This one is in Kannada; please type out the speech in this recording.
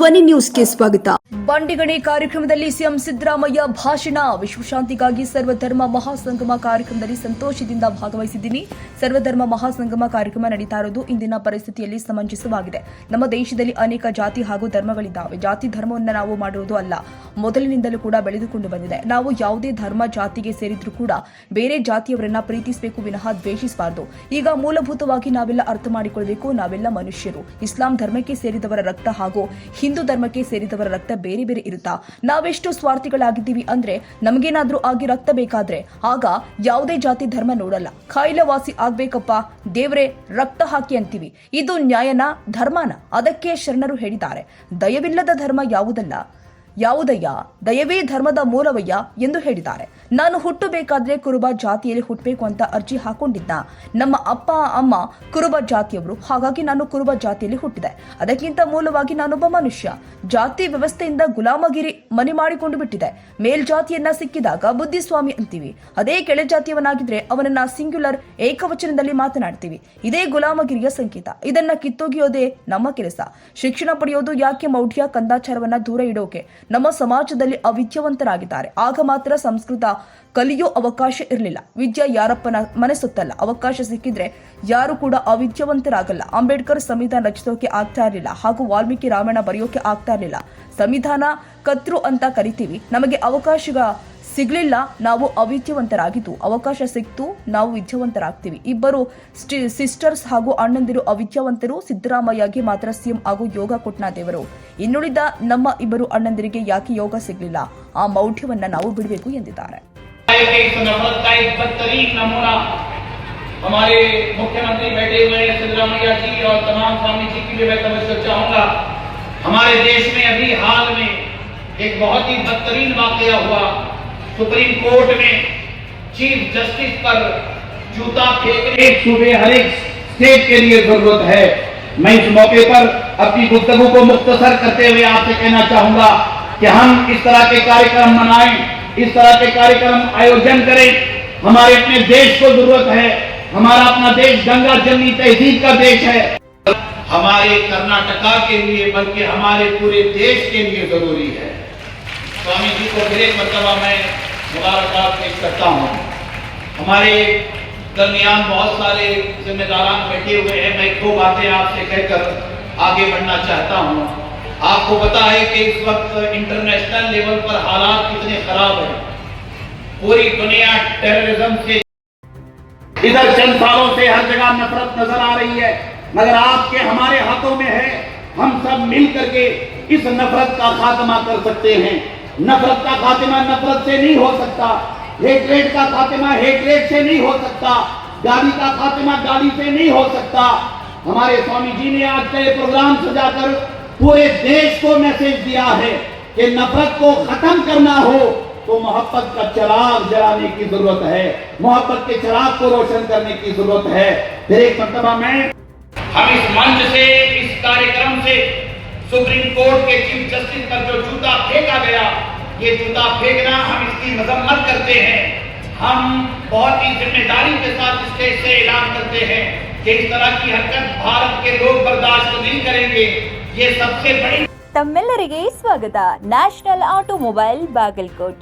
ಧ್ವನಿ ನ್ಯೂಸ್ಗೆ ಸ್ವಾಗತ. ಬಂಡಿಗಣಿ ಕಾರ್ಯಕ್ರಮದಲ್ಲಿ ಸಿಎಂ ಸಿದ್ದರಾಮಯ್ಯ ಭಾಷಣ. ವಿಶ್ವಶಾಂತಿಗಾಗಿ ಸರ್ವಧರ್ಮ ಮಹಾಸಂಗಮ ಕಾರ್ಯಕ್ರಮದಲ್ಲಿ ಸಂತೋಷದಿಂದ ಭಾಗವಹಿಸಿದ್ದೀನಿ. ಸರ್ವಧರ್ಮ ಮಹಾಸಂಗಮ ಕಾರ್ಯಕ್ರಮ ನಡೀತಾ ಇರೋದು ಇಂದಿನ ಪರಿಸ್ಥಿತಿಯಲ್ಲಿ ಸಮಂಜಸವಾಗಿದೆ. ನಮ್ಮ ದೇಶದಲ್ಲಿ ಅನೇಕ ಜಾತಿ ಹಾಗೂ ಧರ್ಮಗಳಿದ್ದಾವೆ. ಜಾತಿ ಧರ್ಮವನ್ನು ನಾವು ಮಾಡುವುದು ಅಲ್ಲ. ಮೊದಲಿನಿಂದಲೂ ಕೂಡ ಬೆಳೆದುಕೊಂಡು ಬಂದಿದೆ. ನಾವು ಯಾವುದೇ ಧರ್ಮ, ಜಾತಿಗೆ ಸೇರಿದ್ರೂ ಕೂಡ ಬೇರೆ ಜಾತಿಯವರನ್ನ ಪ್ರೀತಿಸಬೇಕು ವಿನಃ ದ್ವೇಷಿಸಬಾರದು. ಈಗ ಮೂಲಭೂತವಾಗಿ ನಾವೆಲ್ಲ ಅರ್ಥ ಮಾಡಿಕೊಳ್ಬೇಕು, ನಾವೆಲ್ಲ ಮನುಷ್ಯರು. ಇಸ್ಲಾಂ ಧರ್ಮಕ್ಕೆ ಸೇರಿದವರ ರಕ್ತ ಹಾಗೂ ಹಿಂದೂ ಧರ್ಮಕ್ಕೆ ಸೇರಿದವರ ರಕ್ತ ಬೇರೆ ಬೇರೆ ಇರುತ್ತಾ? ನಾವೆಷ್ಟು ಸ್ವಾರ್ಥಿಗಳಾಗಿದ್ದೀವಿ ಅಂದ್ರೆ ನಮಗೇನಾದ್ರೂ ಆಗಿ ರಕ್ತ ಬೇಕಾದ್ರೆ ಆಗ ಯಾವುದೇ ಜಾತಿ ಧರ್ಮ ನೋಡಲ್ಲ. ಖಾಯಿಲೆ ವಾಸಿ ಆಗ್ಬೇಕಪ್ಪ, ದೇವ್ರೆ ರಕ್ತ ಹಾಕಿ ಅಂತೀವಿ. ಇದು ನ್ಯಾಯನ, ಧರ್ಮನ? ಅದಕ್ಕೆ ಶರಣರು ಹೇಳಿದ್ದಾರೆ. ದಯವಿಲ್ಲದ ಧರ್ಮ ಯಾವುದಲ್ಲ. ಯಾವುದಯ್ಯ? ದಯವೇ ಧರ್ಮದ ಮೂಲವಯ್ಯ ಎಂದು ಹೇಳಿದ್ದಾರೆ. ನಾನು ಹುಟ್ಟಬೇಕಾದ್ರೆ ಕುರುಬ ಜಾತಿಯಲ್ಲಿ ಹುಟ್ಟಬೇಕು ಅಂತ ಅರ್ಜಿ ಹಾಕೊಂಡಿದ್ದ ನಮ್ಮ ಅಪ್ಪ, ಅಮ್ಮ ಕುರುಬ ಜಾತಿಯವರು, ಹಾಗಾಗಿ ನಾನು ಕುರುಬ ಜಾತಿಯಲ್ಲಿ ಹುಟ್ಟಿದೆ. ಅದಕ್ಕಿಂತ ಮೂಲವಾಗಿ ನಾನೊಬ್ಬ ಮನುಷ್ಯ. ಜಾತಿ ವ್ಯವಸ್ಥೆಯಿಂದ ಗುಲಾಮಗಿರಿ ಮನೆ ಮಾಡಿಕೊಂಡು ಬಿಟ್ಟಿದೆ. ಮೇಲ್ಜಾತಿಯನ್ನ ಸಿಕ್ಕಿದಾಗ ಬುದ್ಧಿಸ್ವಾಮಿ ಅಂತೀವಿ. ಅದೇ ಕೆಳಜಾತಿಯವನಾಗಿದ್ರೆ ಅವನನ್ನ ಸಿಂಗ್ಯುಲರ್ ಏಕವಚನದಲ್ಲಿ ಮಾತನಾಡ್ತೀವಿ. ಇದೇ ಗುಲಾಮಗಿರಿಯ ಸಂಕೇತ. ಇದನ್ನ ಕಿತ್ತೊಗೆಯೋದೇ ನಮ್ಮ ಕೆಲಸ. ಶಿಕ್ಷಣ ಪಡೆಯೋದು ಯಾಕೆ ಮೌಢ್ಯ ಕಂದಾಚಾರವನ್ನ ದೂರ ಇಡೋಕೆ? ನಮ್ಮ ಸಮಾಜದಲ್ಲಿ ಅವಿದ್ಯಾವಂತರಾಗಿದ್ದಾರೆ. ಆಗ ಮಾತ್ರ ಸಂಸ್ಕೃತ ಕಲಿಯೋ ಅವಕಾಶ ಇರಲಿಲ್ಲ. ವಿದ್ಯಾ ಯಾರಪ್ಪನ ಮನೆ ಸುತ್ತಲ್ಲ. ಅವಕಾಶ ಸಿಕ್ಕಿದ್ರೆ ಯಾರು ಕೂಡ ಅವಿದ್ಯಾವಂತರಾಗಲ್ಲ. ಅಂಬೇಡ್ಕರ್ ಸಂವಿಧಾನ ರಚಿಸೋಕೆ ಆಗ್ತಾ ಇರಲಿಲ್ಲ. ಹಾಗೂ ವಾಲ್ಮೀಕಿ ರಾಮಾಯಣ ಬರೆಯೋಕೆ ಆಗ್ತಾ ಇರಲಿಲ್ಲ. ಸಂವಿಧಾನ ಕತ್ರು ಅಂತ ಕರಿತೀವಿ. ನಮಗೆ ಅವಕಾಶ ಸಿಗ್ಲಿಲ್ಲ ನಾವು ಅವಿದ್ಯಾವಂತರಾಗಿದ್ದು ಅವಕಾಶ ಸಿಕ್ತು ನಾವು ವಿದ್ಯಾವಂತರಾಗ್ತೀವಿ ಇಬ್ಬರು ಸ್ಟಿ- ಸಿಸ್ಟರ್ಸ್ ಹಾಗೂ ಅಣ್ಣಂದಿರು ಅವಿದ್ಯಾವಂತರು ಸಿದ್ದರಾಮಯ್ಯಗೆ ಮಾತ್ರ ಸಿಎಂ ಹಾಗೂ ಯೋಗ ಕೊಟ್ನ ದೇವರು ಇನ್ನುಳಿದ ನಮ್ಮ ಇಬ್ಬರು ಅಣ್ಣಂದಿರಿಗೆ ಯಾಕೆ ಯೋಗ ಸಿಗ್ಲಿಲ್ಲ ಆ ಮೌಢ್ಯವನ್ನ ನಾವು ಬಿಡಬೇಕು ಎಂದಿದ್ದಾರೆ के इस नफरत का एक बदतरीन नमूना हमारे मुख्यमंत्री बैठे हुए हैं सिद्धरामैया जी और तमाम स्वामी जी की भी मैं तवज्जो चाहूंगा हमारे देश में अभी हाल में एक बहुत ही बदतरीन वाकया हुआ सुप्रीम कोर्ट में चीफ जस्टिस पर जूता फेंकने। एक सूबे हर एक स्टेट के लिए ज़रूरत है। मैं इस मौके पर अपनी गुफ्तगू को मुख्तसर करते हुए आपसे कहना चाहूँगा कि हम इस तरह के कार्यक्रम मनाएँ इस तरह के कार्यक्रम आयोजन करें। हमारे अपने देश को ज़रूरत है। हमारा अपना देश गंगा जमनी तहजीब का देश है। हमारे कर्नाटका के लिए बल्कि हमारे पूरे देश के लिए ज़रूरी है। स्वामी जी को एक मरतबा मैं मुबारकबाद पेश करता हूँ। हमारे दरमियान बहुत सारे जिम्मेदारान बैठे हुए हैं। मैं दो बातें आपसे कहकर आगे बढ़ना चाहता हूँ। आपको पता है कि इस वक्त इंटरनेशनल लेवल पर हालात कितने खराब हैं। पूरी दुनिया टेररिज्म से इधर चंद सालों से हर जगह नफरत नज़र आ रही है। मगर आपके हमारे हाथों में है। हम सब मिल करके इस नफरत का खात्मा कर सकते हैं। नफरत का खात्मा नफरत से नहीं हो सकता। हेटरेट का खात्मा हेटरेट से नहीं हो सकता। गाली का खात्मा गाली से नहीं हो सकता। हमारे स्वामी जी ने आज का ये प्रोग्राम सजाकर पूरे देश को मैसेज दिया है कि नफरत को खत्म करना हो तो मोहब्बत का चिराग जलाने की ज़रूरत है। मोहब्बत के चिराग को रोशन करने की ज़रूरत है। फिर एक मरतबा मैं हम इस मंच से, इस कार्यक्रम से सुप्रीम कोर्ट के चीफ जस्टिस पर जो जूता फेंका गया ये जूता फेंकना हम इसकी मजम्मत करते हैं हम बहुत ही जिम्मेदारी के साथ स्टेज से ऐलान करते हैं कि इस तरह की हरकत भारत के लोग बर्दाश्त नहीं करेंगे ये सबसे बड़ी ತಮ್ಮೆಲ್ಲರಿಗೆ ಸ್ವಾಗತ ನ್ಯಾಷನಲ್ ಆಟೋಮೊಬೈಲ್ ಬಾಗಲ್ಕೋಟ್